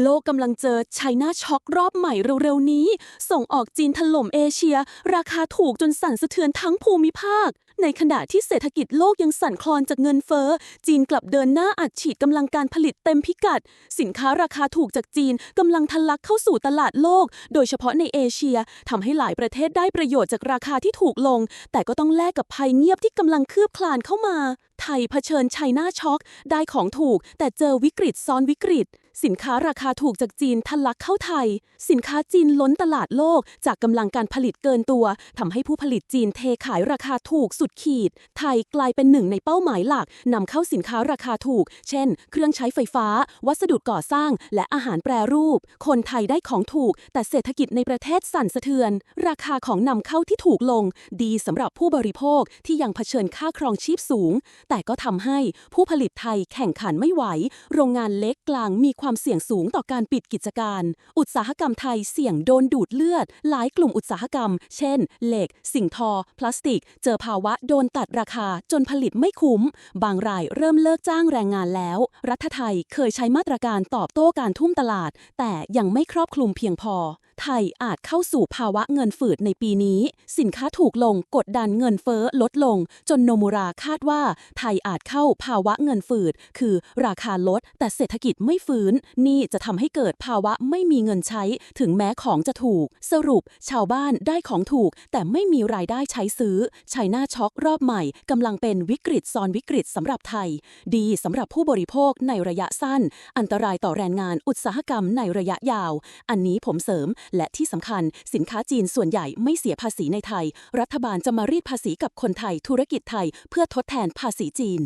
โลกกำลังเจอไชน่าช็อกรอบใหม่เร็วๆนี้ ส่งออกจีนถล่มเอเชีย ราคาถูกจนสั่นสะเทือนทั้งภูมิภาค ในขณะที่เศรษฐกิจโลกยังสั่นคลอนจากเงินเฟ้อ จีนกลับเดินหน้าอัดฉีดกำลังการผลิตเต็มพิกัด สินค้าราคาถูกจากจีนกำลังทะลักเข้าสู่ตลาดโลก โดยเฉพาะในเอเชียทำให้หลายประเทศได้ประโยชน์จากราคาที่ถูกลง แต่ก็ต้องแลกกับภัยเงียบที่กำลังคืบคลานเข้ามา ไทยเผชิญไชน่าช็อก ได้ของถูก แต่เจอวิกฤตซ้อนวิกฤต สินค้าราคาถูกจากจีนทะลักเข้าไทย สินค้าจีนล้นตลาดโลก จากกำลังการผลิตเกินตัวทำให้ผู้ผลิตจีนเทขายราคาถูกสุดขีด ไทยกลายเป็นหนึ่งในเป้าหมายหลักนำเข้าสินค้าราคาถูก เช่น เครื่องใช้ไฟฟ้า วัสดุก่อสร้าง และอาหารแปรรูป คนไทยได้ของถูก แต่เศรษฐกิจในประเทศสั่นสะเทือน ราคาของนำเข้าที่ถูกลง ดีสำหรับผู้บริโภคที่ยังเผชิญค่าครองชีพสูงแต่ก็ทำให้ผู้ผลิตไทยแข่งขันไม่ไหว โรงงานเล็กกลางมีความเสี่ยงสูงต่อการปิดกิจการ อุตสาหกรรมไทยเสี่ยงโดนดูดเลือด หลายกลุ่มอุตสาหกรรม เช่น เหล็ก สิ่งทอ พลาสติก เจอภาวะโดนตัดราคาจนผลิตไม่คุ้ม บางรายเริ่มเลิกจ้างแรงงานแล้ว รัฐไทยเคยใช้มาตรการตอบโต้การทุ่มตลาด แต่ยังไม่ครอบคลุมเพียงพอไทยอาจเข้าสู่ภาวะเงินฝืดในปีนี้ สินค้าถูกลงกดดันเงินเฟ้อลดลง จนโนมูราคาดว่า ไทยอาจเข้าภาวะเงินฝืด คือราคาลด แต่เศรษฐกิจไม่ฟื้น นี่จะทำให้เกิดภาวะไม่มีเงินใช้ ถึงแม้ของจะถูก สรุป ชาวบ้านได้ของถูก แต่ไม่มีรายได้ใช้ซื้อไชน่าช็อกรอบใหม่กำลังเป็นวิกฤตซ้อนวิกฤตสำหรับไทย ดีสำหรับผู้บริโภคในระยะสั้น อันตรายต่อแรงงานอุตสาหกรรมในระยะยาว อันนี้ผมเสริมและที่สำคัญสินค้าจีนส่วนใหญ่ไม่เสียภาษีในไทย รัฐบาลจะมารีดภาษีกับคนไทยธุรกิจไทย เพื่อทดแทนภาษีจีน